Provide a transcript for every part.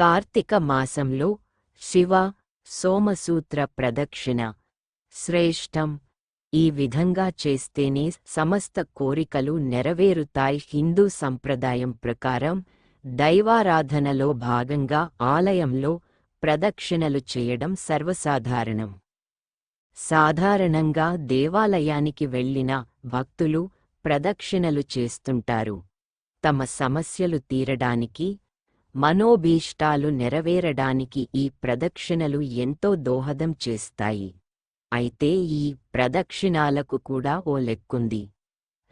కార్తీక మాసంలో శివ సోమసూత్ర ప్రదక్షిణ శ్రేష్టం. ఈ విధంగా చేస్తేనే సమస్త కోరికలు నెరవేరుతాయి. హిందూ సంప్రదాయం ప్రకారం దైవారాధనలో భాగంగా ఆలయంలో ప్రదక్షిణలు చేయడం సర్వసాధారణం. సాధారణంగా దేవాలయానికి వెళ్ళిన భక్తులు ప్రదక్షిణలు చేస్తుంటారు. తమ సమస్యలు తీరడానికి మనోభీష్టాలు నెరవేరడానికి ఈ ప్రదక్షిణలు ఎంతో దోహదం చేస్తాయి. అయితే ఈ ప్రదక్షిణాలకు కూడా ఓ లెక్కుంది.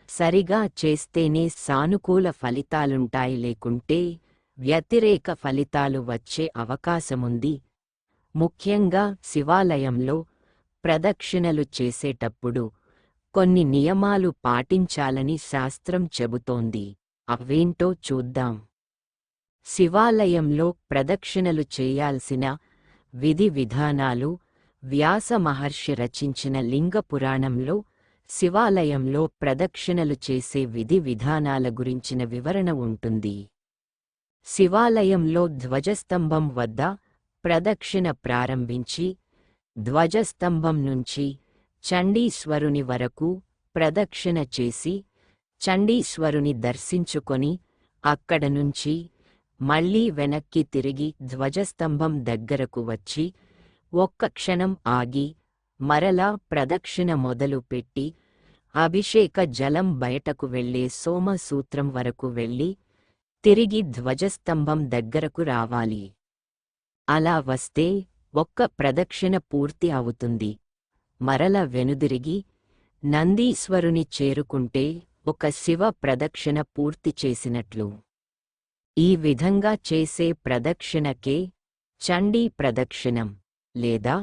సరిగా చేస్తేనే సానుకూల ఫలితాలుంటాయి లేకుంటే వ్యతిరేక ఫలితాలు వచ్చే అవకాశముంది. ముఖ్యంగా శివాలయంలో ప్రదక్షిణలు చేసేటప్పుడు కొన్ని నియమాలు పాటించాలని శాస్త్రం చెబుతోంది. అవేంటో చూద్దాం. శివాలయంలో ప్రదక్షిణలు చేయాల్సిన విధి విధానాలు వ్యాస మహర్షి రచించిన లింగ పురాణంలో శివాలయంలో ప్రదక్షిణలు చేసే విధి విధానాల గురించిన వివరణ ఉంటుంది. శివాలయంలో ధ్వజస్తంభం వద్ద ప్రదక్షిణ ప్రారంభించి ధ్వజస్తంభం నుంచి చండీశ్వరుని వరకు ప్రదక్షిణ చేసి చండీశ్వరుని దర్శించుకొని అక్కడ నుంచి మళ్ళీ వెనక్కి తిరిగి ధ్వజస్తంభం దగ్గరకు వచ్చి ఒక్క క్షణం ఆగి మరలా ప్రదక్షిణ మొదలు పెట్టి అభిషేక జలం బయటకు వెళ్ళే సోమసూత్రం వరకు వెళ్ళి తిరిగి ధ్వజస్తంభం దగ్గరకు రావాలి. అలా వస్తే ఒక్క ప్రదక్షిణ పూర్తి అవుతుంది. మరల వెనుదిరిగి నందీశ్వరుని చేరుకుంటే ఒక శివ ప్రదక్షిణ పూర్తి చేసినట్లు. ఈ విధంగా చేసే ప్రదక్షిణకే చండీ ప్రదక్షిణం లేదా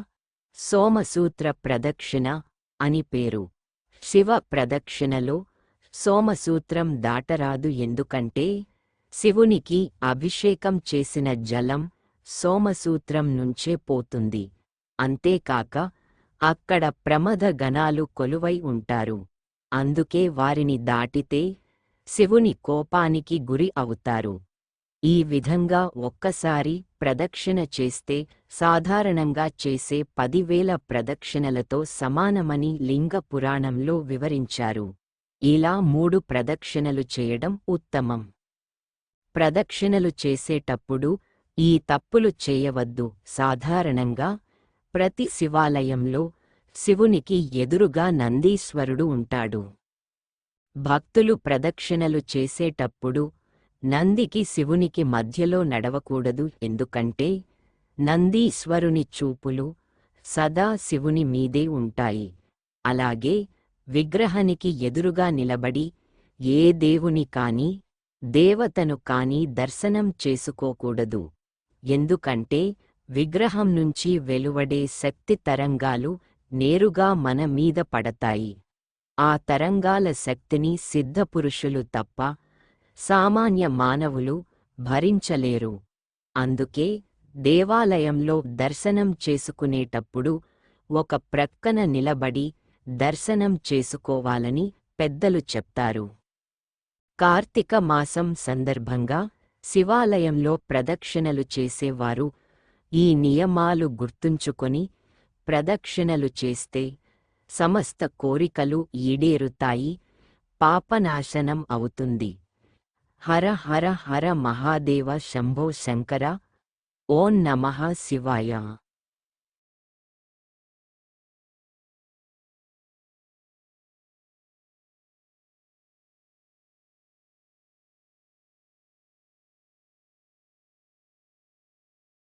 సోమసూత్ర ప్రదక్షిణ అని పేరు. శివ ప్రదక్షిణలో సోమసూత్రం దాటరాదు ఎందుకంటే శివునికి అభిషేకం చేసిన జలం సోమసూత్రం నుంచే పోతుంది. అంతేకాక అక్కడ ప్రమద గణాలు కొలువై ఉంటారు. అందుకే వారిని దాటితే శివుని కోపానికి గురి అవుతారు. ఈ విధంగా ఒక్కసారి ప్రదక్షిణ చేస్తే సాధారణంగా చేసే పదివేల ప్రదక్షిణలతో సమానమని లింగ పురాణంలో వివరించారు. ఇలా మూడు ప్రదక్షిణలు చేయడం ఉత్తమం. ప్రదక్షిణలు చేసేటప్పుడు ఈ తప్పులు చేయవద్దు. సాధారణంగా ప్రతి శివాలయంలో శివునికి ఎదురుగా నందీశ్వరుడు ఉంటాడు. భక్తులు ప్రదక్షిణలు చేసేటప్పుడు నందికి శివునికి మధ్యలో నడవకూడదు ఎందుకంటే నందీశ్వరుని చూపులు సదా శివుని మీదే ఉంటాయి. అలాగే విగ్రహానికి ఎదురుగా నిలబడి ఏ దేవుని కాని దేవతను కాని దర్శనం చేసుకోకూడదు. ఎందుకంటే విగ్రహం నుంచి వెలువడే శక్తి తరంగాలు నేరుగా మన మీద పడతాయి. ఆ తరంగాల శక్తిని సిద్ధపురుషులు తప్ప సామాన్య మానవులు భరించలేరు. అందుకే దేవాలయంలో దర్శనం చేసుకునేటప్పుడు ఒక ప్రక్కన నిలబడి దర్శనం చేసుకోవాలని పెద్దలు చెప్తారు. కార్తీక మాసం సందర్భంగా శివాలయంలో ప్రదక్షిణలు చేసేవారు ఈ నియమాలు గుర్తుంచుకొని ప్రదక్షిణలు చేస్తే సమస్త కోరికలు ఈడేరుతాయి పాపనాశనం అవుతుంది. हर हर हर महादेव शंभो शंकरा ओं नमः शिवाय।